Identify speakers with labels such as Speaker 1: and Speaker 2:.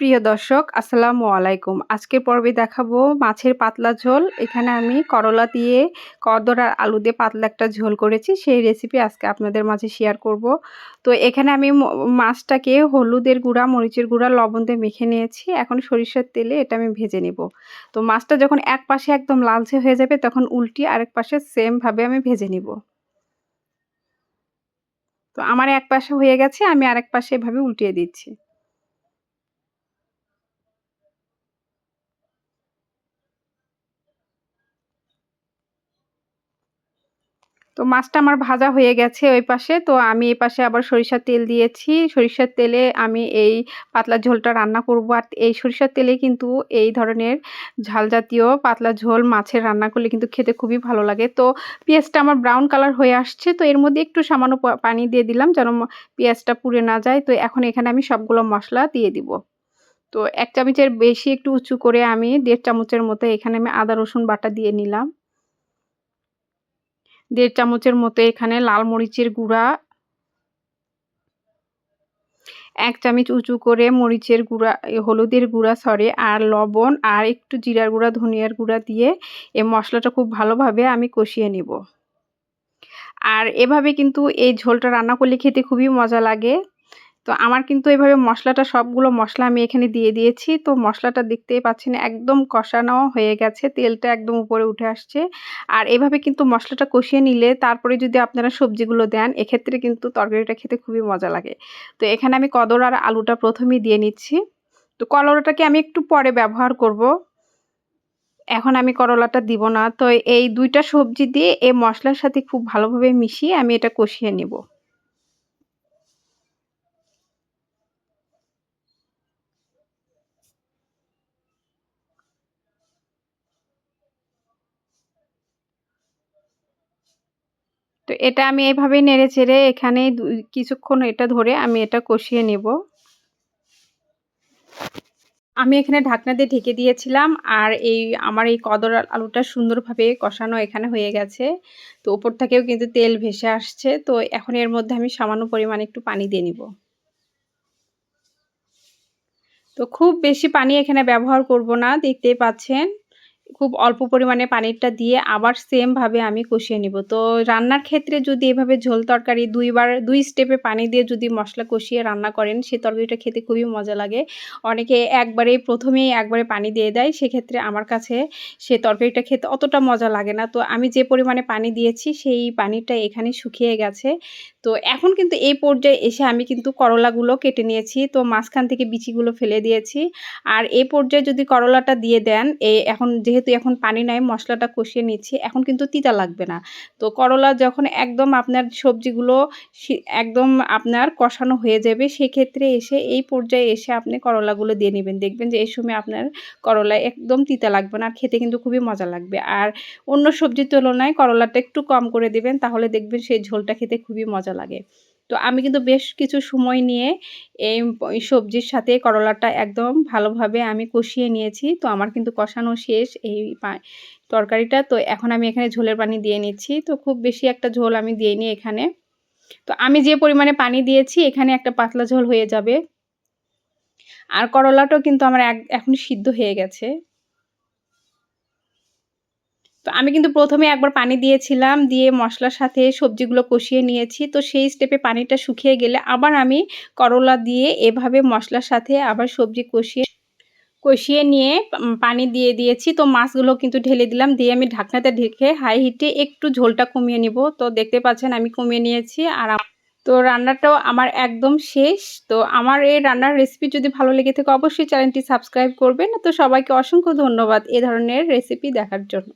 Speaker 1: প্রিয় দর্শক, আসসালামু আলাইকুম। আজকের পর্বে দেখাবো মাছের পাতলা ঝোল। এখানে আমি করলা দিয়ে কদর আর আলু দিয়ে পাতলা একটা ঝোল করেছি। সেই রেসিপি আজকে আপনাদের মাঝে শেয়ার করব। তো এখানে আমি মাছটাকে হলুদের গুঁড়া, মরিচের গুঁড়া, লবণ দিয়ে মেখে নিয়েছি। এখন সরিষার তেলে এটা আমি ভেজে নিব। তো মাছটা যখন এক পাশে একদম লালচে হয়ে যাবে, তখন উল্টি আরেক পাশে সেমভাবে আমি ভেজে নিব। তো আমার এক পাশে হয়ে গেছে, আমি আরেক পাশে এভাবে উল্টিয়ে দিচ্ছি। তো মাছটা আমার ভাজা হয়ে গেছে ওই পাশে। তো আমি এই পাশে আবার সরিষার তেল দিয়েছি। সরিষার তেলে আমি এই পাতলা ঝোলটা রান্না করব। আর এই সরিষার তেলে কিন্তু এই ধরনের ঝাল জাতীয় পাতলা ঝোল মাছের রান্না করলে কিন্তু খেতে খুবই ভালো লাগে। তো পেঁয়াজটা আমার ব্রাউন কালার হয়ে আসছে। তো এর মধ্যে একটু সামান্য পানি দিয়ে দিলাম যেন পেঁয়াজটা পুড়ে না যায়। তো এখন এখানে আমি সবগুলো মশলা দিয়ে দিব। তো এক চামচের বেশি একটু উঁচু করে আমি দেড় চামচের মতো এখানে আমি আদা রসুন বাটা দিয়ে নিলাম। দেড় চামচের মতো এখানে লাল মরিচের গুঁড়া, এক চামচ উঁচু করে মরিচের গুঁড়া হলুদের গুঁড়া সরে আর লবণ আর একটু জিরার গুঁড়া, ধনিয়ার গুঁড়া দিয়ে এই মশলাটা খুব ভালোভাবে আমি কষিয়ে নিব। আর এভাবে কিন্তু এই ঝোলটা রান্না করলে খেতে খুবই মজা লাগে। তো আমার কিন্তু এভাবে মশলাটা, সবগুলো মশলা আমি এখানে দিয়ে দিয়েছি। তো মশলাটা দেখতেই পাচ্ছেন একদম কষানো হয়ে গেছে, তেলটা একদম উপরে উঠে আসছে। আর এভাবে কিন্তু মশলাটা কষিয়ে নিলে তারপরে যদি আপনারা সবজিগুলো দেন, এক্ষেত্রে কিন্তু তরকারিটা খেতে খুবই মজা লাগে। তো এখানে আমি কদর আর আলুটা প্রথমেই দিয়ে নিচ্ছি। তো কলরাটাকে আমি একটু পরে ব্যবহার করব। এখন আমি করলাটা দিব না। তো এই দুইটা সবজি দিয়ে এই মশলার সাথে খুব ভালোভাবে মিশিয়ে আমি এটা কষিয়ে নেব। তো এটা আমি এভাবে নেড়ে চেড়ে এখানে কিছুক্ষণ এটা ধরে আমি এটা কষিয়ে নেব। আমি এখানে ঢাকনা দিয়ে ঢেকে দিয়েছিলাম আর এই আমার এই কদর আলুটা সুন্দরভাবে কষানো এখানে হয়ে গেছে। তো ওপর থেকেও কিন্তু তেল ভেসে আসছে। তো এখন এর মধ্যে আমি সামান্য পরিমাণে একটু পানি দিয়ে নিব। তো খুব বেশি পানি এখানে ব্যবহার করব না, দেখতেই পাচ্ছেন। খুব অল্প পরিমাণে পানিরটা দিয়ে আবার সেমভাবে আমি কষিয়ে নিব। তো রান্নার ক্ষেত্রে যদি এভাবে ঝোল তরকারি দুইবার, দুই স্টেপে পানি দিয়ে যদি মশলা কষিয়ে রান্না করেন, সে তরকারিটা খেতে খুবই মজা লাগে। অনেকে একবারে প্রথমেই একবারে পানি দিয়ে দেয়, সেক্ষেত্রে আমার কাছে সে তরকারিটা খেতে অতটা মজা লাগে না। তো আমি যে পরিমাণে পানি দিয়েছি, সেই পানিটা এখানে শুকিয়ে গেছে। তো এখন কিন্তু এই পর্যায়ে এসে আমি কিন্তু করলাগুলো কেটে নিয়েছি। তো মাঝখান থেকে বিচিগুলো ফেলে দিয়েছি। আর এই পর্যায়ে যদি করলাটা দিয়ে দেন এই এখন যেহেতু এখন পানি নাই, মশলাটা কষিয়ে নিচ্ছি, এখন কিন্তু তিতা লাগবে না। তো করলা যখন একদম আপনার সবজিগুলো একদম আপনার কষানো হয়ে যাবে, সেক্ষেত্রে এসে এই পর্যায়ে এসে আপনি করলাগুলো দিয়ে নেবেন। দেখবেন যে এই সময় আপনার করলা একদম তিতা লাগবে না, আর খেতে কিন্তু খুবই মজা লাগবে। আর অন্য সবজির তুলনায় করলাটা একটু কম করে দেবেন, তাহলে দেখবেন সেই ঝোলটা খেতে খুবই মজা লাগে। তো আমি কিন্তু বেশ কিছু সময় নিয়ে এই সবজির সাথে করলাটা একদম ভালোভাবে আমি কষিয়ে নিয়েছি। তো আমার কিন্তু কষানো শেষ এই তরকারিটা। তো এখন আমি এখানে ঝোলের পানি দিয়ে নিচ্ছি। তো খুব বেশি একটা ঝোল আমি দিইনি এখানে। তো আমি যে পরিমাণে পানি দিয়েছি, এখানে একটা পাতলা ঝোল হয়ে যাবে। আর করলাটাও কিন্তু আমার এখন সিদ্ধ হয়ে গেছে। তো আমি কিন্তু প্রথমে একবার পানি দিয়েছিলাম, দিয়ে মশলার সাথে সবজিগুলো কষিয়ে নিয়েছি। তো সেই স্টেপে পানিটা শুকিয়ে গেলে আবার আমি করলা দিয়ে এভাবে মশলার সাথে আবার সবজি কষিয়ে কষিয়ে নিয়ে পানি দিয়ে দিয়েছি। তো মাছগুলো কিন্তু ঢেলে দিলাম, দিয়ে আমি ঢাকনাতে ঢেকে হাই হিটে একটু ঝোলটা কমিয়ে নিব। তো দেখতে পাচ্ছেন আমি কমিয়ে নিয়েছি আর তো রান্নাটাও আমার একদম শেষ। তো আমার এই রান্নার রেসিপি যদি ভালো লেগে থাকে অবশ্যই চ্যানেলটি সাবস্ক্রাইব করবেন। তো সবাইকে অসংখ্য ধন্যবাদ এ ধরনের রেসিপি দেখার জন্য।